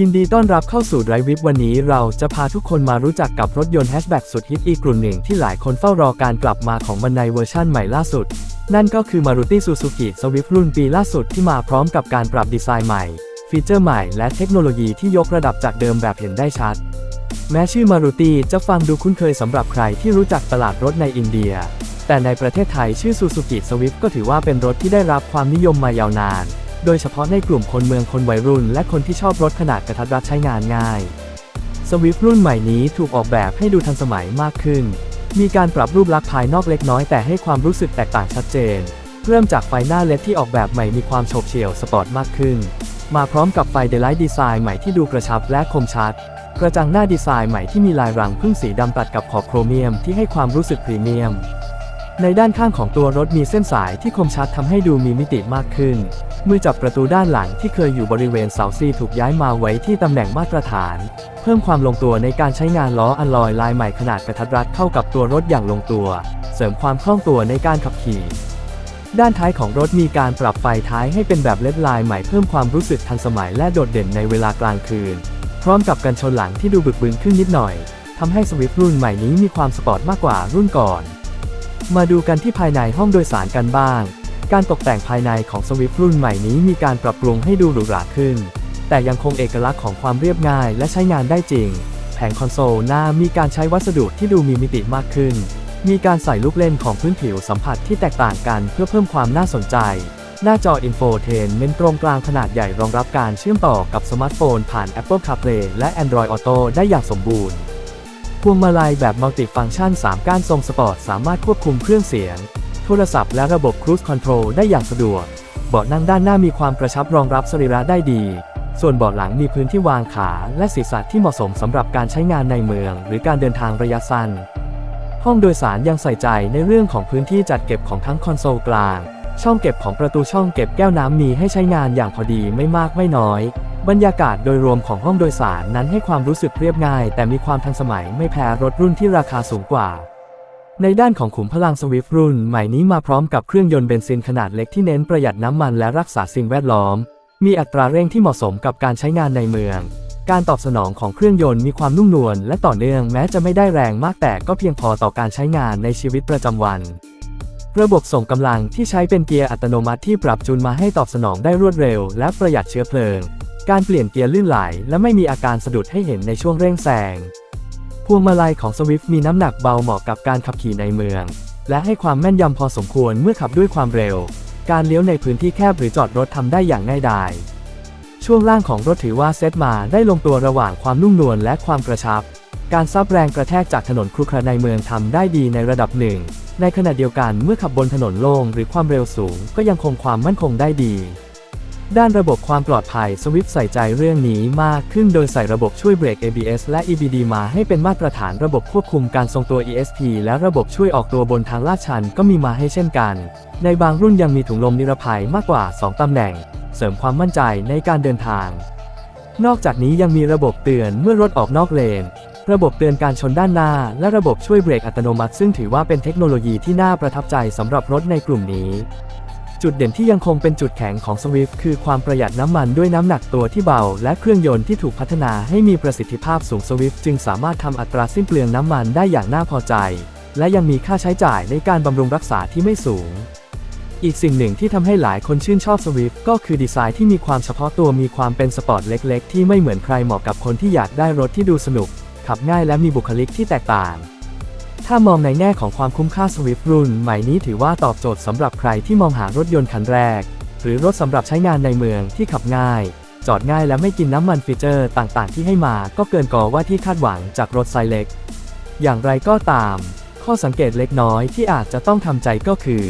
ยินดีต้อนรับเข้าสู่ Drive VIP วันนี้เราจะพาทุกคนมารู้จักกับรถยนต์แฮชแบ็กสุดฮิตอีกกลุ่มหนึ่งที่หลายคนเฝ้ารอการกลับมาของมันในเวอร์ชั่นใหม่ล่าสุด นั่นก็คือ Maruti Suzuki Swift รุ่นปีล่าสุดที่มาพร้อมกับการปรับดีไซน์ใหม่ ฟีเจอร์ใหม่และเทคโนโลยีที่ยกระดับจากเดิมแบบเห็นได้ชัด แม้ชื่อ Maruti จะฟังดูคุ้นเคยสำหรับใครที่รู้จักตลาดรถในอินเดีย แต่ในประเทศไทยชื่อ Suzuki Swift ก็ถือว่าเป็นรถที่ได้รับความนิยมมายาวนาน โดยเฉพาะในกลุ่มคนเมืองคนวัยรุ่น และคนที่ชอบรถขนาดกระทัดรัดใช้งานง่าย Swift รุ่นใหม่นี้ถูกออกแบบให้ดูทันสมัยมากขึ้น มีการปรับรูปลักษณ์ภายนอกเล็กน้อยแต่ให้ความรู้สึกแตกต่างชัดเจน เริ่มจากไฟหน้าเลดที่ออกแบบใหม่มีความโฉบเฉี่ยวสปอร์ตมากขึ้น มาพร้อมกับไฟเดลไลท์ดีไซน์ใหม่ที่ดูกระชับและคมชัด กระจังหน้าดีไซน์ใหม่ที่มีลายรังพึ่งสีดำตัดกับขอบโครเมียมที่ให้ความรู้สึกพรีเมียม ในด้านข้างของตัวรถมีเส้นสายที่คมชัดทำให้ดูมีมิติมากขึ้น มือจับประตูด้านหลังที่เคยอยู่บริเวณเสาซีถูกย้ายมาไว้ที่ตำแหน่งมาตรฐาน เพิ่มความลงตัวในการใช้งานล้ออัลลอยลายใหม่ขนาดกระทัดรัดเข้ากับตัวรถอย่างลงตัว เสริมความคล่องตัวในการขับขี่ ด้านท้ายของรถมีการปรับไฟท้ายให้เป็นแบบเลดลายใหม่เพิ่มความรู้สึกทันสมัยและโดดเด่นในเวลากลางคืน พร้อมกับกันชนหลังที่ดูบึกบึนขึ้นนิดหน่อยทำให้สวิฟรุ่นใหม่นี้มีความสปอร์ตมากกว่ารุ่นก่อน มาดูกันที่ภายในห้องโดยสารกันบ้าง การตกแต่งภายในของสวิฟรุ่นใหม่นี้มีการปรับปรุงให้ดูหรูหราขึ้น แต่ยังคงเอกลักษณ์ของความเรียบง่ายและใช้งานได้จริง แผงคอนโซลหน้ามีการใช้วัสดุที่ดูมีมิติมากขึ้น มีการใส่ลูกเล่นของพื้นผิวสัมผัสที่แตกต่างกันเพื่อเพิ่มความน่าสนใจ หน้าจออินโฟเทนเมนตรงกลางขนาดใหญ่รองรับการเชื่อมต่อกับสมาร์ทโฟนผ่าน Apple CarPlay และ Android Auto ได้อย่างสมบูรณ์ พวงมาลัยแบบมัลติฟังก์ชัน 3 ก้านทรงสปอร์ต สามารถควบคุมเครื่องเสียง โทรศัพท์และระบบ Cruise Control ได้อย่างสะดวก เบาะนั่งด้านหน้ามีความกระชับรองรับสรีระได้ดี ส่วนเบาะหลังมีพื้นที่วางขาและศีรษะที่เหมาะสมสำหรับการใช้งานในเมือง หรือการเดินทางระยะสั้น ห้องโดยสารยังใส่ใจในเรื่องของพื้นที่จัดเก็บของทั้งคอนโซลกลาง ช่องเก็บของประตูช่องเก็บแก้วน้ำมีให้ใช้งานอย่างพอดีไม่มากไม่น้อย บรรยากาศโดยรวมของห้องโดยสารนั้นให้ความรู้สึกเรียบง่าย แต่มีความทันสมัยไม่แพ้รถรุ่นที่ราคาสูงกว่า ในด้านของขุมพลังสวิฟรุ่นใหม่นี้มาพร้อมกับเครื่องยนต์เบนซินขนาดเล็กที่เน้นประหยัดน้ำมันและรักษาสิ่งแวดล้อม มีอัตราเร่งที่เหมาะสมกับการใช้งานในเมือง การตอบสนองของเครื่องยนต์มีความนุ่มนวลและต่อเนื่องแม้จะไม่ได้แรงมากแต่ก็เพียงพอต่อการใช้งานในชีวิตประจำวันระบบส่งกำลังที่ใช้เป็นเกียร์อัตโนมัติที่ปรับจูนมาให้ตอบสนองได้รวดเร็ว และประหยัดเชื้อเพลิง การเปลี่ยนเกียร์ลื่นไหลและไม่มีอาการสะดุดให้เห็นในช่วงเร่งแซง พวงมาลัยของ Swift มีน้ำหนักเบาเหมาะกับการขับขี่ในเมือง และให้ความแม่นยำพอสมควรเมื่อขับด้วยความเร็ว การเลี้ยวในพื้นที่แคบหรือจอดรถทำได้อย่างง่ายดาย ช่วงล่างของรถถือว่าเซตมาได้ลงตัวระหว่างความนุ่มนวลและความกระชับ การซับแรงกระแทกจากถนนครุขระในเมืองทำได้ดีในระดับหนึ่ง ในขณะเดียวกันเมื่อขับบนถนนโล่งหรือความเร็วสูง ก็ยังคงความมั่นคงได้ดี ด้านระบบความปลอดภัยสวิฟใส่ใจเรื่องนี้มากขึ้นโดยใส่ระบบช่วยเบรก ABS และ EBD มาให้เป็นมาตรฐานระบบควบคุมการทรงตัว ESP และระบบช่วยออกตัวบนทางลาดชันก็มีมาให้เช่นกัน ในบางรุ่นยังมีถุงลมนิรภัยมากกว่า 2 ตำแหน่ง เสริมความมั่นใจในการเดินทาง นอกจากนี้ยังมีระบบเตือนเมื่อรถออกนอกเลน ระบบเตือนการชนด้านหน้า และระบบช่วยเบรกอัตโนมัติ ซึ่งถือว่าเป็นเทคโนโลยีที่น่าประทับใจสำหรับรถในกลุ่มนี้ จุดเด่นที่ยังคงเป็นจุดแข็งของ Swift คือความประหยัดน้ำมันด้วยน้ำหนักตัวที่เบา และเครื่องยนต์ที่ถูกพัฒนาให้มีประสิทธิภาพสูง Swift จึงสามารถทำอัตราสิ้นเปลืองน้ำมันได้อย่างน่าพอใจ และยังมีค่าใช้จ่ายในการบำรุงรักษาที่ไม่สูง อีกสิ่งหนึ่งที่ทำให้หลายคนชื่นชอบ Swift ก็คือดีไซน์ที่มีความเฉพาะตัวมีความเป็นสปอร์ตเล็ก ๆ ที่ไม่เหมือนใครเหมาะกับคนที่อยากได้รถที่ดูสนุกขับง่ายและมีบุคลิกที่แตกต่าง ถ้ามองในแง่ของความคุ้มค่า Swift รุ่นใหม่นี้ถือว่าตอบโจทย์สำหรับใครที่มองหารถยนต์คันแรก หรือรถสำหรับใช้งานในเมืองที่ขับง่าย จอดง่ายและไม่กินน้ำมันฟีเจอร์ต่างๆ ที่ให้มาก็เกินกว่าว่าที่คาดหวังจากรถไซส์เล็ก อย่างไรก็ตาม ข้อสังเกตเล็กน้อยที่อาจจะต้องทำใจก็คือ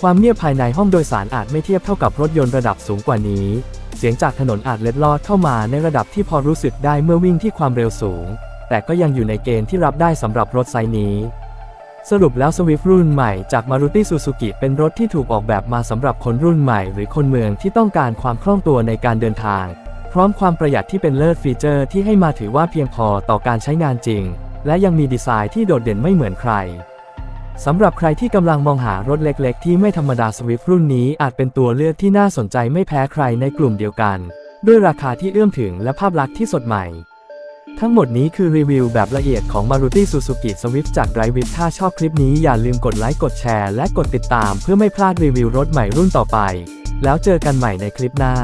ความเงียบภายในห้องโดยสารอาจไม่เทียบเท่ากับรถยนต์ระดับสูงกว่านี้ เสียงจากถนนอาจเล็ดลอดเข้ามาในระดับที่พอรู้สึกได้เมื่อวิ่งที่ความเร็วสูง แต่ก็ยังอยู่ในเกณฑ์ที่รับได้สำหรับรถไซส์นี้ สรุปแล้ว Swift รุ่นใหม่จาก Maruti Suzuki เป็นรถที่ถูกออกแบบมาสำหรับคนรุ่นใหม่ หรือคนเมืองที่ต้องการความคล่องตัวในการเดินทาง พร้อมความประหยัดที่เป็นเลิศฟีเจอร์ที่ให้มาถือว่าเพียงพอต่อการใช้งานจริง และยังมีดีไซน์ที่โดดเด่นไม่เหมือนใครสำหรับใครที่กำลังมองหารถเล็กๆ ที่ไม่ธรรมดา Swift รุ่นนี้อาจเป็นตัวเลือกที่น่าสนใจไม่แพ้ใครในกลุ่มเดียวกัน ด้วยราคาที่เอื้อมถึงและภาพลักษณ์ที่สดใหม่ ทั้งหมดนี้คือรีวิวแบบละเอียดของ Maruti Suzuki Swift จาก Drive With ถ้าชอบคลิปนี้อย่าลืมกดไลค์กดแชร์และกดติดตามเพื่อไม่พลาดรีวิวรถใหม่รุ่นต่อไป แล้วเจอกันใหม่ในคลิปหน้า